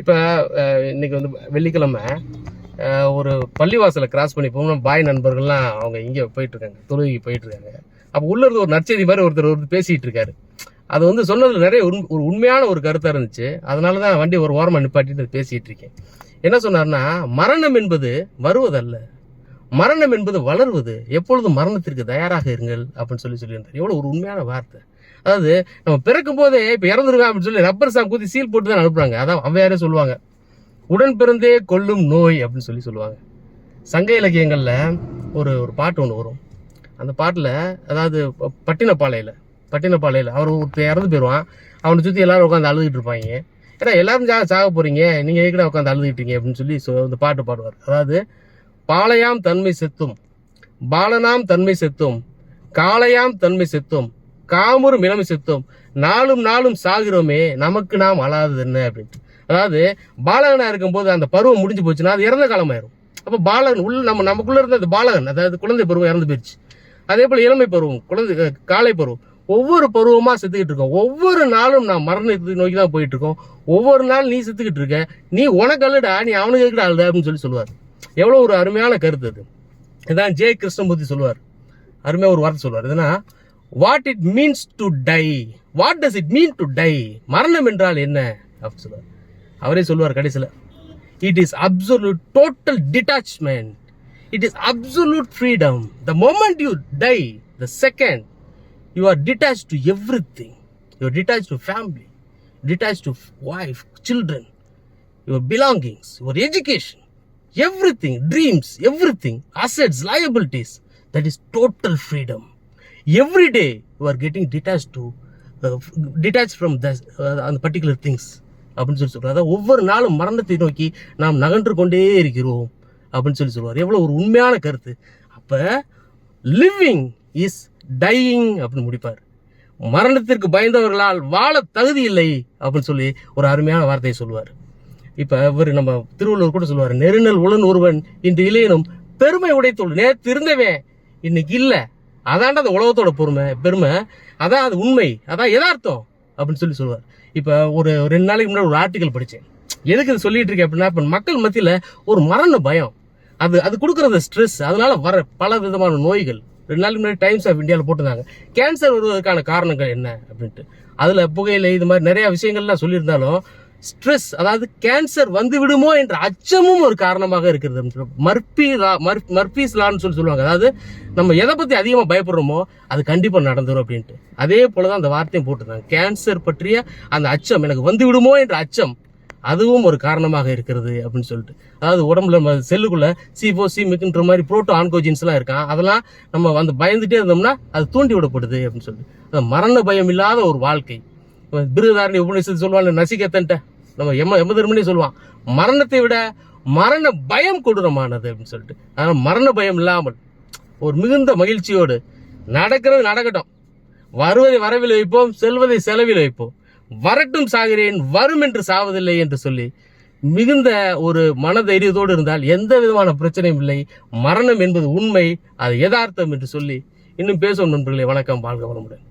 இப்போ இன்றைக்கி வந்து வெள்ளிக்கிழமை ஒரு பள்ளிவாசலை கிராஸ் பண்ணி போகணும். பாய் நண்பர்கள்லாம் அவங்க இங்கே போயிட்டுருக்காங்க. தொழுகைக்கு அப்போ உள்ள இருந்து ஒரு நற்செய்தி மாதிரி ஒருத்தர் ஒருத்தர் பேசிகிட்டு இருக்காரு. அது வந்து சொன்னதில் நிறைய உண்- ஒரு உண்மையான ஒரு கருத்தாக இருந்துச்சு. அதனால தான் வண்டி ஒரு ஓரமாக நிப்பாட்டிட்டு பேசிகிட்டு இருக்கேன். என்ன சொன்னார்னா மரணம் என்பது வருவதல்ல. மரணம் என்பது வளர்வது. எப்பொழுதும் மரணத்திற்கு தயாராக இருங்கள். அப்படின்னு சொல்லி சொல்லியிருந்தார். எவ்வளோ ஒரு உண்மையான வார்த்தை. அதாவது நம்ம பிறக்கும் போதே இப்போ இறந்துருவேன் அப்படின்னு சொல்லி ரப்பர் சாங் குத்தி சீல் போட்டு தான் அனுப்புறாங்க. அதான் அவ்வையாரே சொல்லுவாங்க. உடன் பிறந்தே கொல்லும் நோய் அப்படின்னு சொல்லி சொல்லுவாங்க. சங்க இலக்கியங்களில் ஒரு ஒரு பாட்டு ஒன்று வரும். அந்த பாட்டில் அதாவது பட்டினப்பாளையில் பட்டினப்பாளையில் அவர் ஒருத்தர் இறந்து போயிடுவான் அவனை சுற்றி எல்லாரும் உட்காந்து அழுதுகிட்டு இருப்பாங்க. ஏன்னா எல்லாரும் சாக சாக போகிறீங்க நீங்கள் எதுக்குடா உட்காந்து அழுதுகிட்டீங்க அப்படின்னு சொல்லி சொ- அந்த பாட்டு பாடுவார். அதாவது பாளையாம் தன்மை செத்தும் பாலனாம் தன்மை செத்தும் காளையாம் தன்மை செத்தும் காமரும் இளமை செத்தோம். நாளும் நாளும் சாகிறோமே நமக்கு நாம் அழாதது என்ன அப்படின்ட்டு. அதாவது பாலகனா இருக்கும்போது அந்த பருவம் முடிஞ்சு போச்சுன்னா அது இறந்த காலமாயிரும். அப்போ பாலகன் உள்ள நம்ம நமக்குள்ள இருந்த அந்த பாலகன் அதாவது குழந்தை பருவம் இறந்து போயிடுச்சு அதே போல இளமை பருவம் குழந்தை காலை பருவம். ஒவ்வொரு பருவமா செத்துக்கிட்டு இருக்கோம். ஒவ்வொரு நாளும் நான் மரணத்தை நோக்கி தான் போயிட்டு இருக்கோம். ஒவ்வொரு நாள் நீ செத்துக்கிட்டு இருக்க. நீ உனக்கு அழுடா நீ அவனுக்கு எதுக்குடா அழுத அப்படின்னு சொல்லி சொல்லுவார். எவ்வளோ ஒரு அருமையான கருத்து அது. இதான் ஜெய கிருஷ்ணமூர்த்தி சொல்லுவார். அருமையாக ஒரு வார்த்தை சொல்லுவார். எதுனா what it means to die what does it mean to die மரணம் என்றால் என்ன? அப்படின்னு சொல்லுவார் அவரே சொல்லுவார் கடைசியில். It is absolute total detachment it is absolute freedom the moment you die the second you are detach to everything you are detach to family detach to wife children your belongings, your education, everything, dreams, everything, assets, liabilities. That is total freedom. Every day every day you are getting detach to detach from the அந்த particular things அப்படின்னு சொல்லி சொல்கிறார் அதாவது ஒவ்வொரு நாளும் மரணத்தை நோக்கி நாம் நகன்று கொண்டே இருக்கிறோம். அப்படின்னு சொல்லி சொல்லுவார் எவ்வளோ ஒரு உண்மையான கருத்து. அப்போ லிவிங் இஸ் டையிங் அப்படின்னு முடிப்பார். மரணத்திற்கு பயந்தவர்களால் வாழ தகுதி இல்லை அப்படின்னு சொல்லி ஒரு அருமையான வார்த்தையை சொல்லுவார் இப்போ இவர் நம்ம திருவள்ளுவர் கூட சொல்லுவார் நெருநல் உளன் ஒருவன் இன்று இளையனும் பெருமை உடைத்துள். நேற்று இருந்தவன் இன்னைக்கு இல்லை. அதான்டா அந்த உலகத்தோட பொறுமை பெருமை. அதான் அது உண்மை. அதான் எதார்த்தம் அப்படின்னு சொல்லி சொல்லுவார். இப்போ ஒரு ரெண்டு நாளைக்கு முன்னாடி ஒரு ஆர்டிக்கல் படித்தேன் எதுக்கு இது சொல்லிட்டு இருக்கேன் அப்படின்னா இப்போ மக்கள் மத்தியில் ஒரு மரண பயம். அது அது கொடுக்கறது ஸ்ட்ரெஸ் அதனால வர பல விதமான நோய்கள். ரெண்டு நாளைக்கு முன்னாடி டைம்ஸ் ஆஃப் இந்தியாவில் போட்டிருந்தாங்க. கேன்சர் வருவதற்கான காரணங்கள் என்ன? அப்படின்ட்டு. அதில் புகையிலை இது மாதிரி நிறையா விஷயங்கள்லாம் சொல்லியிருந்தாலும் ஸ்ட்ரெஸ் அதாவது கேன்சர் வந்து விடுமோ என்ற அச்சமும் ஒரு காரணமாக இருக்கிறது. மர்பி லா மர் மர்பீஸ் லான்னு சொல்லி சொல்லுவாங்க. அதாவது நம்ம எதை பற்றி அதிகமாக பயப்படுறோமோ அது கண்டிப்பாக நடந்துடும் அப்படின்ட்டு. அதே போல தான் அந்த வார்த்தையும் போட்டிருந்தாங்க. கேன்சர் பற்றிய அந்த அச்சம் எனக்கு வந்து விடுமோ என்ற அச்சம் அதுவும் ஒரு காரணமாக இருக்கிறது அப்படின்னு சொல்லிட்டு. அதாவது உடம்புல நம்ம செல்லுக்குள்ள சி சிமிக்குன்ற மாதிரி புரோட்டோ ஆன்கோஜின்ஸ்லாம் இருக்கான் அதெல்லாம் நம்ம வந்து பயந்துட்டே இருந்தோம்னா அது தூண்டி விடப்படுது அப்படின்னு சொல்லிட்டு. மரண பயம் இல்லாத ஒரு வாழ்க்கை. பிருதாரணி உபநிஷத்து சொல்லுவாங்க நசிக்கத்தன்ட்ட நம்ம எம எமதர்மனே சொல்லுவான் மரணத்தை விட மரண பயம் கொடூரமானது அப்படின்னு சொல்லிட்டு. அதனால் மரண பயம் இல்லாமல் ஒரு மிகுந்த மகிழ்ச்சியோடு நடக்கிறது நடக்கட்டும். வருவதை வரவில் வைப்போம் செல்வதை செலவில் வைப்போம். வரட்டும் சாகிறேன் வரும் என்று சாவதில்லை என்று சொல்லி மிகுந்த ஒரு மனதைரியத்தோடு இருந்தால் எந்த விதமான பிரச்சனையும் இல்லை. மரணம் என்பது உண்மை அது யதார்த்தம் என்று சொல்லி இன்னும் பேசும் நண்பர்களே. வணக்கம் வாழ்க வளமுடன்.